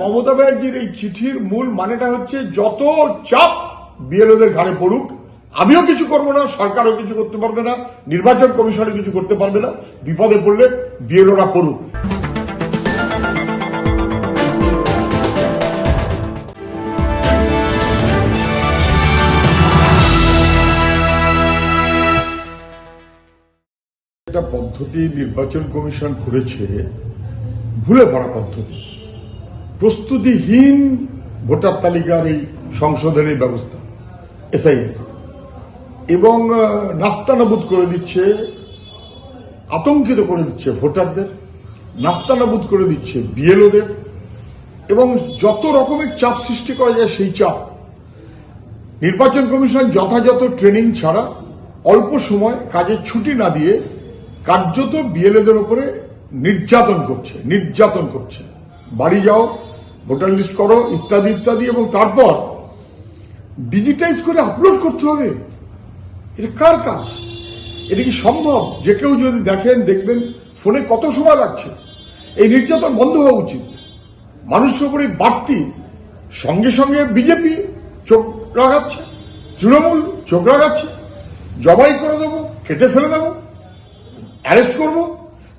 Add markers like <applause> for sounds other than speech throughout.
মমতা ব্যানার্জির এই চিঠির মূল মানেটা হচ্ছে যত চাপ বিএলওদের ঘাড়ে পড়ুক, আমিও কিছু করব না, সরকারও কিছু করতে পারবে না, নির্বাচন কমিশনও কিছু করতে পারবে না, বিপদে পড়লে বিএলওরা পড়ুক। পদ্ধতি নির্বাচন কমিশন করেছে, ভুলে পড়া পদ্ধতি। প্রস্তুতিহীন ভোটার তালিকার এই সংশোধনের ব্যবস্থা এসআইআর এবং নাস্তানাবুদ করে দিচ্ছে, আতঙ্কিত করে দিচ্ছে ভোটারদের, নাস্তানাবুদ করে দিচ্ছে বিএলওদের, এবং যত রকমের চাপ সৃষ্টি করা যায় সেই চাপ নির্বাচন কমিশন যথাযথ ট্রেনিং ছাড়া অল্প সময় কাজের ছুটি না দিয়ে কার্যত বিএলএদের উপরে নির্যাতন করছে নির্যাতন করছে। বাড়ি যাও ভোটার লিস্ট করো, ইত্যাদি ইত্যাদি, এবং তারপর ডিজিটাইজ করে আপলোড করতে হবে। এটা কার কাজ? এটা কি সম্ভব? যে কেউ যদি দেখেন, দেখবেন, ফোনে কত সময় লাগছে? এই নির্যাতন বন্ধ হওয়া উচিত। মানুষের উপরে বাড়তি সঙ্গে সঙ্গে বিজেপি চোখ রাগাচ্ছে, তৃণমূল চোখ রাগাচ্ছে, জবাই করে দেবো, কেটে ফেলে দেবো অ্যারেস্ট করব।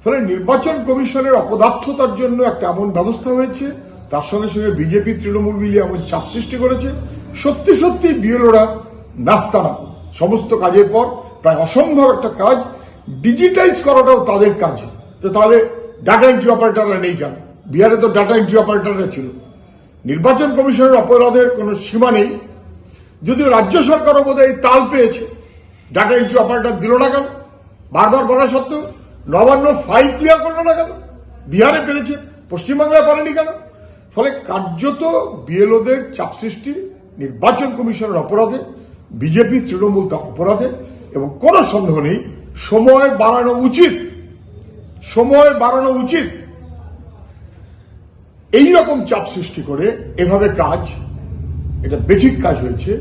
ফলে নির্বাচন কমিশনের অপদার্থতার জন্য একটা এমন ব্যবস্থা হয়েছে তার সঙ্গে সঙ্গে বিজেপি তৃণমূল মিলিয়ে এমন চাপ সৃষ্টি করেছে। সত্যি সত্যি বিএলওরা নাস্তানা সমস্ত কাজের পর প্রায় অসম্ভব একটা কাজ ডিজিটাইজ করাটাও তাদের কাজ। তো তাহলে ডাটা এন্ট্রি অপারেটররা নেই কেন? বিহারে তো ডাটা এন্ট্রি অপারেটাররা ছিল। নির্বাচন কমিশনের অপরাধের কোনো সীমা নেই। যদিও রাজ্য সরকারও বোধহয় এই তাল পেয়েছে। ডাটা এন্ট্রি অপারেটর দিল না কেন? বারবার বলা সত্ত্বেও নবান্ন ফাইল ক্লিয়ার করল না কেন? বিহারে পেরেছে, পশ্চিমবাংলায় পারেনি কেন? ফলে কার্যত বিএলওদের চাপ সৃষ্টি, নির্বাচন কমিশনের অপরাধে, বিজেপি তৃণমূল তা অপরাধে, এবং কোনো সন্দেহ নেই, সময় বাড়ানো উচিত। সময় বাড়ানো উচিত। এই রকম চাপ সৃষ্টি করে এভাবে কাজ, এটা বেঠিক কাজ হয়েছে।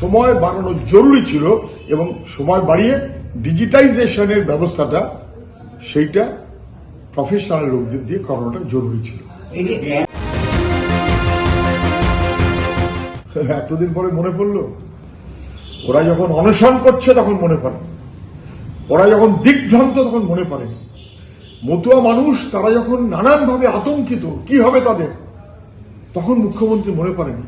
সময় বাড়ানো জরুরি ছিল এবং সময় বাড়িয়ে ডিজিটাইজেশনের ব্যবস্থাটা, সেইটা প্রফেশনাল লোকদের দিয়ে করানোটা জরুরি ছিল। <laughs> এতদিন পরে মনে পড়ল? ওরা যখন অনশন করছে তখন মনে পড়ে। ওরা যখন দিগ্ভ্রান্ত তখন মনে পড়েনি মতুয়া মানুষ, তারা যখন নানানভাবে আতঙ্কিত, কি হবে তাদের? তখন মুখ্যমন্ত্রী মনে পড়েনি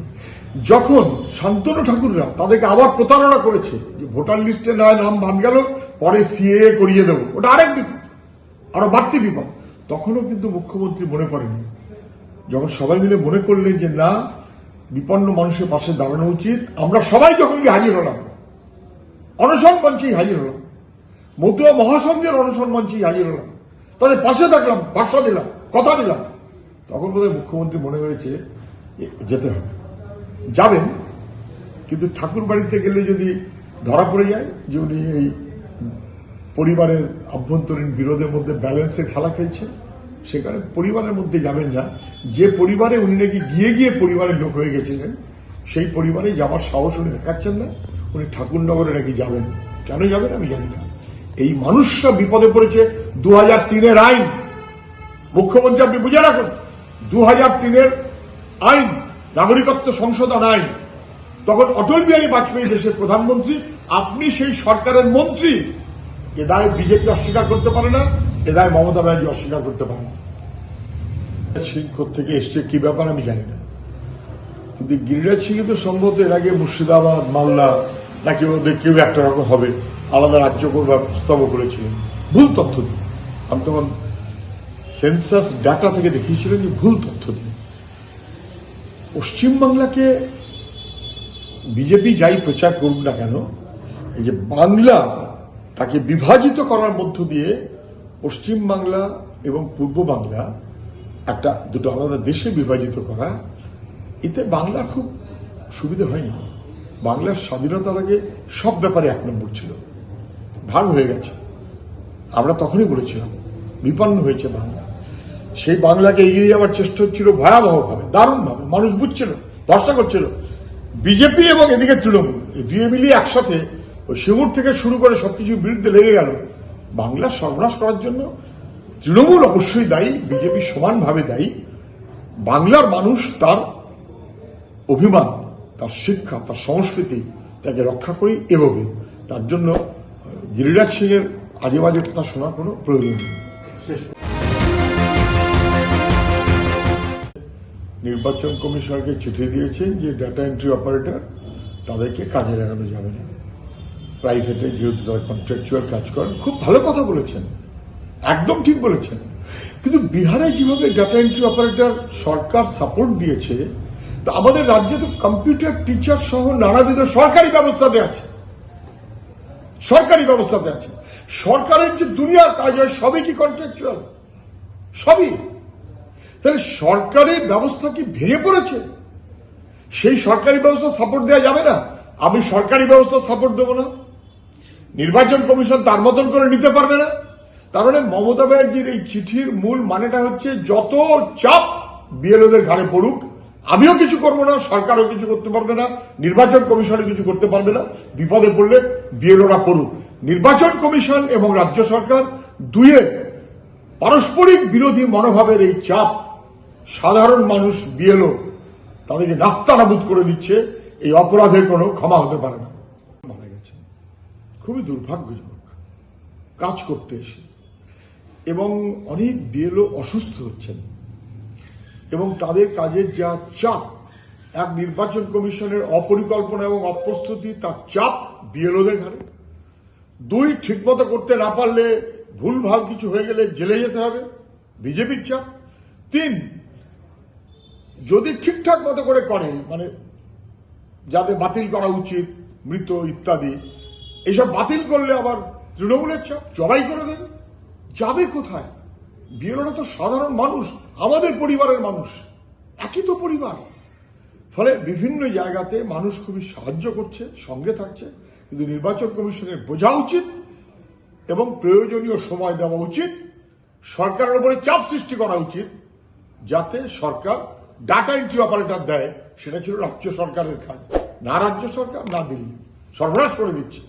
যখন শান্তনু ঠাকুররা তাদেরকে আবার প্রতারণা করেছে যে ভোটার লিস্টে নয় নাম বাদ গেল, পরে সিএ করিয়ে দেবো। ওটা আরেক বিপদ, আরও বাড়তি বিপদ। তখনও কিন্তু মুখ্যমন্ত্রী মনে পড়েনি যখন সবাই মিলে মনে করলেন যে না বিপন্ন মানুষের পাশে দাঁড়ানো উচিত। আমরা সবাই যখন হাজির হলাম, অনশন মঞ্চেই হাজির হলাম, মতুয়া মহাসংঘের অনশন মঞ্চেই হাজির হলাম, তাদের পাশে থাকলাম ভাষা দিলাম, কথা দিলাম, তখন বোধহয় মুখ্যমন্ত্রী মনে হয়েছে যেতে হবে। যাবেন, কিন্তু ঠাকুর বাড়িতে গেলে যদি ধরা পড়ে যায়, যে উনি এই পরিবারের আভ্যন্তরীণ বিরোধের মধ্যে ব্যালেন্সের খেলা খেলছেন সেখানে পরিবারের মধ্যে যাবেন না। যে পরিবারে উনি নাকি গিয়ে গিয়ে পরিবারের লোক হয়ে গেছিলেন, সেই পরিবারে যাওয়ার সাহস উনি দেখাচ্ছেন না। উনি ঠাকুরনগরে নাকি যাবেন। কেন যাবেন আমি জানি না। এই মানুষরা বিপদে পড়েছে দু হাজার তিনের আইন। মুখ্যমন্ত্রী, আপনি বুঝে রাখুন দু হাজার তিনের আইন, নাগরিকত্ব সংশোধন আইন। তখন অটল বিহারী বাজপেয়ী দেশের প্রধানমন্ত্রী, আপনি সেই সরকারের মন্ত্রী। এ দায় বিজেপি অস্বীকার করতে পারে না। এ দায় মমতা ব্যানার্জি অস্বীকার করতে পারে সিং থেকে এসছে কি ব্যাপার আমি জানি না। কিন্তু গিরিরাজ সিং তো সম্ভবত এর আগে মুর্শিদাবাদ, মালদা, নাকি ওদের কেউ একটা রকম হবে, আলাদা রাজ্য করবার করেছিলেন ভুল তথ্য দিয়ে আমি তখন সেন্সাস ডাটা থেকে দেখিয়েছিলেন যে ভুল তথ্য দিয়ে পশ্চিমবাংলাকে বিজেপি যাই প্রচার করুক না কেন, এই যে বাংলা তাকে বিভাজিত করার মধ্য দিয়ে পশ্চিম বাংলা এবং পূর্ব বাংলা একটা দুটো আলাদা দেশে বিভাজিত করা, এতে বাংলার খুব সুবিধা হয়নি। বাংলার স্বাধীনতার আগে সব ব্যাপারে এক নম্বর ছিল। ভাগ হয়ে গেছে। আমরা তখনই বলেছিলাম, বিপন্ন হয়েছে বাংলা। সেই বাংলাকে এগিয়ে যাওয়ার চেষ্টা হচ্ছিল ভয়াবহভাবে, দারুণভাবে। মানুষ বুঝছিল, ভরসা করছিল। বিজেপি এবং এদিকে তৃণমূল, এই দুয়ে মিলিয়ে একসাথে ওই সিঙ্গুর থেকে শুরু করে সবকিছুর বিরুদ্ধে লেগে গেল। বাংলা সর্বনাশ করার জন্য তৃণমূল অবশ্যই দায়ী বিজেপি সমানভাবে দায়ী। বাংলার মানুষ তার অভিমান তার শিক্ষা তার সংস্কৃতি তাকে রক্ষা করেই এগোবে। তার জন্য গিরিরাজ সিং এর আজে বাজে কথা শোনার কোনো প্রয়োজন নেই। নির্বাচন কমিশনকে চিঠি দিয়েছেন যে ডাটা এন্ট্রি অপারেটর তাদেরকে কাজে লাগানো যাবে না। প্রাইভেটে যেহেতু তারা কন্ট্রাকচুয়াল কাজ করেন, খুব ভালো কথা বলেছেন। একদম ঠিক বলেছেন। কিন্তু বিহারে যেভাবে ডাটা এন্ট্রি অপারেটর সরকার সাপোর্ট দিয়েছে, তা আমাদের রাজ্যে তো কম্পিউটার টিচার সহ নানাবিধ সরকারি ব্যবস্থাতে আছে। সরকারি ব্যবস্থাতে আছে। সরকারের যে দুনিয়ার কাজ হয়, সবই কি কন্ট্রাকচুয়াল সবই। তাহলে সরকারি ব্যবস্থা কি ভেঙে পড়েছে? সেই সরকারি ব্যবস্থা সাপোর্ট দেওয়া যাবে না? আমি সরকারি ব্যবস্থা সাপোর্ট দেবো না। নির্বাচন কমিশন তার মতন করে নিতে পারবে না। তার মানে মমতা ব্যানার্জির এই চিঠির মূল মানেটা হচ্ছে, যত চাপ বিএলওদের ঘাড়ে পড়ুক, আমিও কিছু করব না, সরকারও কিছু করতে পারবে না, নির্বাচন কমিশনও কিছু করতে পারবে না, বিপদে পড়লে বিএলওরা পড়ুক। নির্বাচন কমিশন এবং রাজ্য সরকার দুয়ের পারস্পরিক বিরোধী মনোভাবের এই চাপ সাধারণ মানুষ বিএলও তাদেরকে নাস্তানাবুদ করে দিচ্ছে, এই অপরাধের কোনো ক্ষমা হতে পারে না। খুবই দুর্ভাগ্যজনক কাজ করতে এসে। এবং অনেক বিএলও অসুস্থ হচ্ছেন। এবং তাদের কাজের যা চাপ, এক নির্বাচন কমিশনের অপরিকল্পনা এবং অপ্রস্তুতি, তার চাপ বিএলওদের ঘাড়ে। দুই, ঠিকমতো করতে না পারলে ভুলভাল কিছু হয়ে গেলে জেলে যেতে হবে, বিজেপির চাপ। তিন, যদি ঠিকঠাক মতো করে করে মানে যাদের বাতিল করা উচিত, মৃত ইত্যাদি এসব বাতিল করলে আবার তৃণমূলের চাপ জবাই করে দেবে। যাবে কোথায়? বিএলওরা তো সাধারণ মানুষ, আমাদের পরিবারের মানুষ। একই তো পরিবার। ফলে বিভিন্ন জায়গাতে মানুষ খুবই সাহায্য করছে, সঙ্গে থাকছে, কিন্তু নির্বাচন কমিশনের বোঝা উচিত এবং প্রয়োজনীয় সময় দেওয়া উচিত, সরকারের উপরে চাপ সৃষ্টি করা উচিত, যাতে সরকার ডাটা এন্ট্রি অপারেটর দেয়, সেটা ছিল রাজ্য সরকারের কাজ, না রাজ্য সরকার, না দিল্লি। সর্বনাশ করে দিচ্ছে।